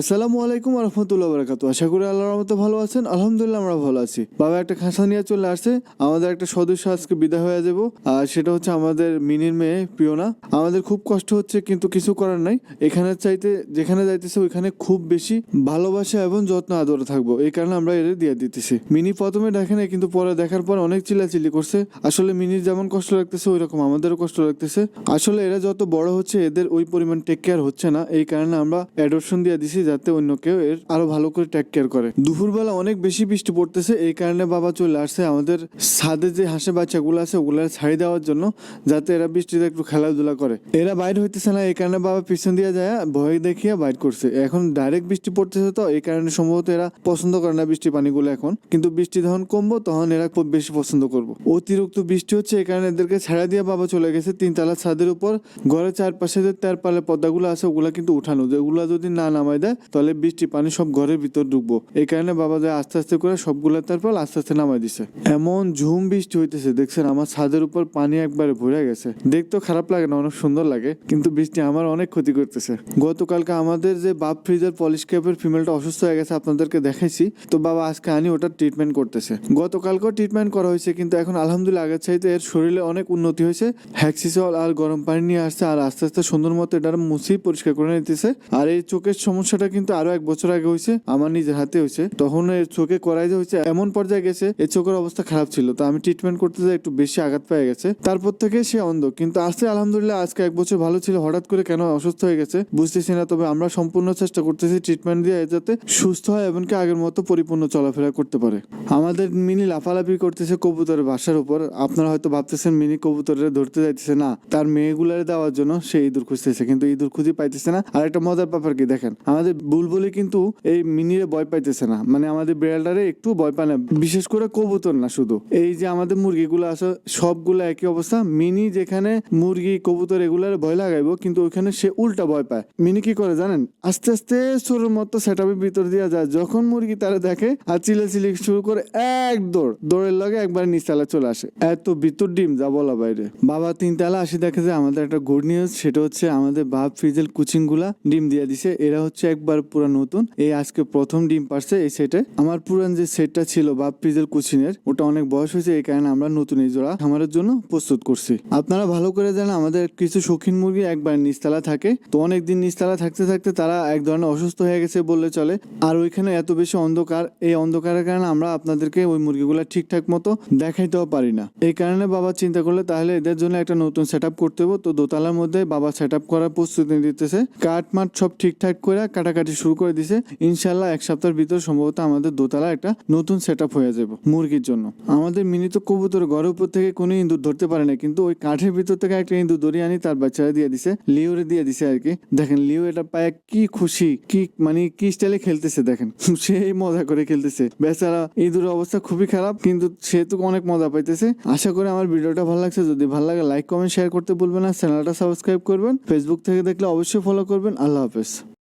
আসসালামু আলাইকুম রহমতুল্লাহ বারাকাতু আশা করি আল্লাহর রহমতে ভালো আছেন। আলহামদুলিল্লাহ আমরা ভালো আছি। বাবা, একটা খাঁচা নিয়ে চলে আসছে। আমাদের একটা সদস্য আজকে বিদায় হয়ে যাব। আর সেটা হচ্ছে আমাদের মিনির মেয়ে পিওনা। আমাদের খুব কষ্ট হচ্ছে, কিন্তু কিছু করার নাই। এখানে চাইতে, যেখানে যাইতেছে, ওইখানে খুব বেশি ভালোবাসা এবং যত্ন আদরে থাকব। এই কারণে আমরা এর দিয়ে দিতেছি। মিনি প্রথমে দেখে নাই, কিন্তু পরে দেখার পর অনেক চিল্লাচিল্লি করছে। আসলে মিনির যেমন কষ্ট লাগতেছে ওই রকম আমাদেরও কষ্ট লাগতেছে। আসলে এরা যত বড় হচ্ছে, এদের ওই পরিমাণ টেক কেয়ার হচ্ছে না। এই কারণে আমরা অ্যাডপশন দিয়ে দিছি যাতে অন্য কেউ এর আরও ভালো করে টেক কেয়ার করে। দুপুরবেলা অনেক বেশি বৃষ্টি পড়তেছে, এই কারণে বাবা চলে আসছে আমাদের ছাদে যে হাঁসে বাচ্চাগুলো আছে, ওগুলো ছাড়ি দেওয়ার জন্য, যাতে এরা বৃষ্টিতে একটু খেলাধুলা করে। এরা বাইর হইতেছে না, এই কারণে বাবা পিছন দিয়ে যায়, ভয় দেখিয়ে বাইর করছে। এখন ডাইরেক্ট বৃষ্টি পড়তেছে তো, এই কারণে সম্ভবত এরা পছন্দ করে না বৃষ্টি পানিগুলো এখন। কিন্তু বৃষ্টি যখন কমবো, তখন এরা খুব বেশি পছন্দ করব। অতিরিক্ত বৃষ্টি হচ্ছে, এই কারণে এদেরকে ছাড়া দিয়ে বাবা চলে গেছে তিনতলা ছাদের উপর। ঘরের চারপাশে যে তেরপালে পর্দাগুলো আছে, ওগুলা কিন্তু উঠানো। যেগুলো যদি না নামাই দেয় তাহলে বৃষ্টি, পানি সব ঘরের ভিতর ঢুকবো এই কারণে বাবা যায় আস্তে আস্তে করে সবগুলা তারপর আস্তে আস্তে নামাই দিছে। এমন ঝুম বৃষ্টি হইতেছে, দেখছেন আমার ছাদের উপর পানি একবারে ভরে গেছে। দেখতেও খারাপ লাগে না, অনেক সুন্দর লাগে, কিন্তু বৃষ্টি আমার অনেক ক্ষতি করতেছে। গতকালকে আমাদের যে বাপ ফ্রিজের পলিশ ক্যাপের ফিমেলটা অসুস্থ হয়ে গেছে, আপনাদেরকে দেখাইছি। তো বাবা আজকে আনি ওটার ট্রিটমেন্ট করতেছে। গতকালকেও ট্রিটমেন্ট করা হয়েছে, কিন্তু এখন আলহামদুলিল্লাহ আগের চাইতে এর শরীরে অনেক উন্নতি হয়েছে। হ্যাক্সিসল আর গরম পানি নিয়ে আসছে, আর আস্তে আস্তে সুন্দর মতো এটার মুছি পরিষ্কার করে নিতেছে। আর এই চোখের সমস্যাটা কিন্তু আরও এক বছর আগে হয়েছে, আমার নিজের হাতে হয়েছে। তখন এর চোখে করাই যে হয়েছে, এমন পর্যায়ে গেছে এই চোখের অবস্থা খারাপ ছিল। তো আমি ট্রিটমেন্ট করতে যাই, একটু বেশি আঘাত পেয়ে গেছে। তারপর থেকে সে অন্ধ। কিন্তু আজকে আলহামদুলিল্লাহ আজকে এক বছর ভালো ছিল, হঠাৎ করে কেন অসুস্থ হয়ে গেছে বুঝতেছি না। তবে আমরা সম্পূর্ণ চেষ্টা করতেছি ট্রিটমেন্ট দিয়ে যাতে সুস্থ হয় এমনকি আগের মতো পরিপূর্ণ চলাফেরা করতে পারে। আমাদের মিনি লাফালাফি করতেছে কবুতরের বাসার উপর। আপনারা হয়তো ভাবতেছেন মিনি কবুতরের ধরতে যাইতেছে না। তার মেয়েগুলারে দেওয়ার জন্য সে ইঁদুর খুঁজতেছে, কিন্তু ইঁদুর খুঁজে পাইতেছে না। আর একটা মজার ব্যাপার কি দেখেন, আমাদের বুলবুলি কিন্তু এই মিনিরে ভয় পাইতেছে না। মানে আমাদের বিড়ালটারে একটু ভয় পায় না। বিশেষ করে কবুতর না শুধু। এই যে আমাদের মুরগিগুলো আছে সবগুলো একই অবস্থা। মিনি যেখানে মুরগি, কবুতর এগুলার ভয় লাগাইবো, কিন্তু ওইখানে সে উল্টা ভয় পায়। মিনি কি করে জানেন? আস্তে আস্তে সরুর মতো সেট ভিতর দিয়ে যায়। যখন মুরগি তারা দেখে আর চিলে শুরু করে এক দৌড়, দৌড়ের লগে একবার নিচতলা চলে আসে। এত ভিতর ডিম, যা বলা বাইরে। বাবা তিনতলা আসি দেখে যে আমাদের একটা গুড নিউজ সেটা হচ্ছে আমাদের বাপ কুচিংগুলা ডিম দিয়ে দিছে। এরা হচ্ছে একবার পুরো নতুন। এই আজকে প্রথম ডিম পারছে এই সেটে। আমার পুরান যে সেটটা ছিল বাপ ফ্রিজের কুচিনের, ওটা অনেক বয়স হয়েছে, এই কারণে আমরা নতুন এই জোড়া খামারের জন্য প্রস্তুত করছি। আপনারা ভালো করে জানেন, আমাদের কিছু শৌখিন মুরগি একবার নিচতলা থাকে। তো অনেকদিন নিচতলা থাকতে থাকতে তারা এক ধরনের অসুস্থ হয়ে গেছে বললে চলে। আর ওইখানে এত বেশি অন্ধকার, এই অন্ধকারের কারণে আমরা আপনাদেরকে ওই মুরগিগুলো ঠিকঠাক মতো দেখাইতেও পারি না। এই কারণে বাবা চিন্তা করলে, তাহলে এদের জন্য একটা নতুন সেট করতে হবে তো দোতলার মধ্যে বাবা সেট করার প্রস্তুতি দিতেছে কাঠ মাঠ সব ঠিকঠাক করে কাটাকাটি শুরু করে দিছে ইনশাল্লাহ এক সপ্তাহের ভিতর সম্ভবত আমাদের দোতলা একটা নতুন সেট হয়ে যাবে মুরগির জন্য। আমাদের মিনি তো কবুতর ঘরের উপর থেকে কোনো ইঁদুর ধরতে পারে না, কিন্তু ওই কাঠের ভিতর থেকে একটা ইঁদুর ধরে আনি, তার বাচ্চারা দিয়ে দিছে, লিওরে দিয়ে দিছে আর কি। দেখেন, লিও এটা পায় কি খুশি, কি মানে কি স্টাইলে খেলতেছে, দেখেন। সেই মজা করে খেলতেছে। বেচারা ইঁদুরের অবস্থা খুবই খারাপ, কিন্তু সে তো অনেক মজা পাইতেছে। আশা করি আমার ভিডিওটা ভালো লাগছে, যদি ভালো লাগে লাইক কমেন্ট শেয়ার করতে বলবেন না। চ্যানেলটা সাবস্ক্রাইব করবেন। ফেসবুক থেকে দেখলে অবশ্যই ফলো করবেন। আল্লাহ হাফেজ।